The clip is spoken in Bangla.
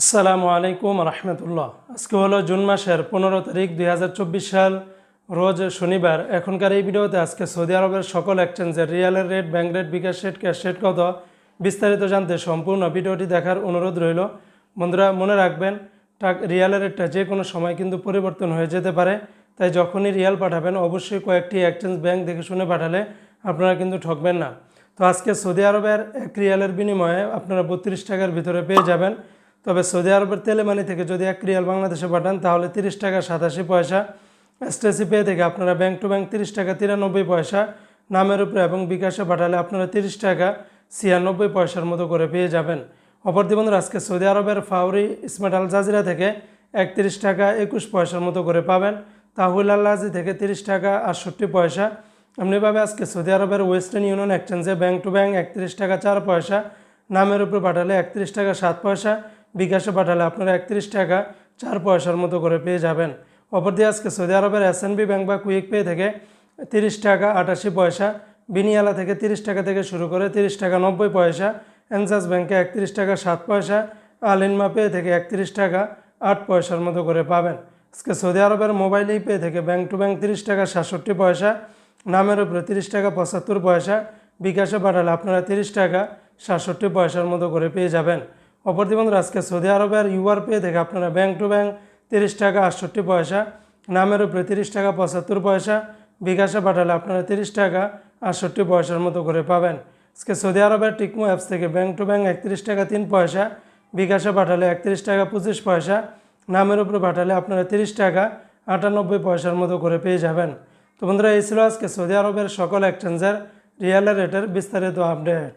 আসসালামু আলাইকুম রহমতুল্লাহ। আজকে হলো জুন মাসের পনেরো তারিখ দুই হাজার চব্বিশ সাল, রোজ শনিবার। এখনকার এই ভিডিওতে আজকে সৌদি আরবের সকল এক্সচেঞ্জের রিয়ালের rate bank rate bKash rate cash rate কত, বিস্তারিত জানতে সম্পূর্ণ ভিডিওটি দেখার অনুরোধ রইল। বন্ধুরা, মনে রাখবেন, টাক রিয়ালের রেটটা যে কোনো সময় কিন্তু পরিবর্তন হয়ে যেতে পারে। তাই যখনই রিয়াল পাঠাবেন, অবশ্যই কয়েকটি এক্সচেঞ্জ ব্যাংক দেখে শুনে পাঠালে আপনারা কিন্তু ঠকবেন না। তো আজকে সৌদি আরবের এক রিয়ালের বিনিময়ে আপনারা বত্রিশ টাকার ভিতরে পেয়ে যাবেন। তবে সৌদি আরবের তেলেমানি থেকে যদি এক রিয়াল বাংলাদেশে পাঠান, তাহলে তিরিশ টাকা সাতাশি পয়সা। এসটিসি পে থেকে আপনারা ব্যাংক টু ব্যাংক তিরিশ টাকা তিরানব্বই পয়সা, নামের উপরে এবং বিকাশে পাঠালে আপনারা তিরিশ টাকা ছিয়ানব্বই পয়সার মতো করে পেয়ে যাবেন। অপরদি বন্ধুরা, আজকে সৌদি আরবের ফাউরি ইসমাট আল জাজিরা থেকে একত্রিশ টাকা একুশ পয়সার মতো করে পাবেন। তাহুল আল্লাজি থেকে তিরিশ টাকা আটষট্টি পয়সা। এমনিভাবে আজকে সৌদি আরবের ওয়েস্টার্ন ইউনিয়ন এক্সচেঞ্জে ব্যাংক টু ব্যাংক একত্রিশ টাকা চার পয়সা, নামের উপরে পাঠালে একত্রিশ টাকা সাত পয়সা। বিকাশে পাঠালে আপনারা একত্রিশ টাকা চার পয়সার মতো করে পেয়ে যাবেন। অপরদি আজকে সৌদি আরবের এস ব্যাংক বা কুইক পে থেকে তিরিশ টাকা আটাশি পয়সা, বিনিয়ালা থেকে তিরিশ টাকা থেকে শুরু করে তিরিশ টাকা নব্বই পয়সা এনসাস ব্যাংকে একত্রিশ টাকা সাত পয়সা আলিনমা পে থেকে একত্রিশ টাকা আট পয়সার মতো করে পাবেন। আজকে সৌদি আরবের মোবাইল পে থেকে ব্যাংক টু ব্যাংক তিরিশ টাকা সাতষট্টি পয়সা, নামের উপরে তিরিশ টাকা পঁচাত্তর পয়সা, বিকাশে পাঠালে আপনারা তিরিশ টাকা সাতষট্টি পয়সার মতো করে পেয়ে যাবেন। অপরদি বন্ধুরা আজকে সৌদি আরবের ইউআর পে থেকে আপনারা ব্যাংক টু ব্যাংক তিরিশ টাকা আটষট্টি পয়সা, নামের উপরে তিরিশ টাকা পঁচাত্তর পয়সা, বিকাশে পাঠালে আপনারা তিরিশ টাকা আটষট্টি পয়সার মতো করে পাবেন। আজকে সৌদি আরবের টিকমো অ্যাপস থেকে ব্যাংক টু ব্যাংক একত্রিশ টাকা তিন পয়সা, বিকাশে পাঠালে একত্রিশ টাকা পঁচিশ পয়সা, নামের উপরে পাঠালে আপনারা তিরিশ টাকা আটানব্বই পয়সার মতো করে পেয়ে যাবেন। তো বন্ধুরা, এই ছিল আজকে সৌদি আরবের সকল এক্সচেঞ্জের রিয়ালের রেটের বিস্তারিত আপডেট।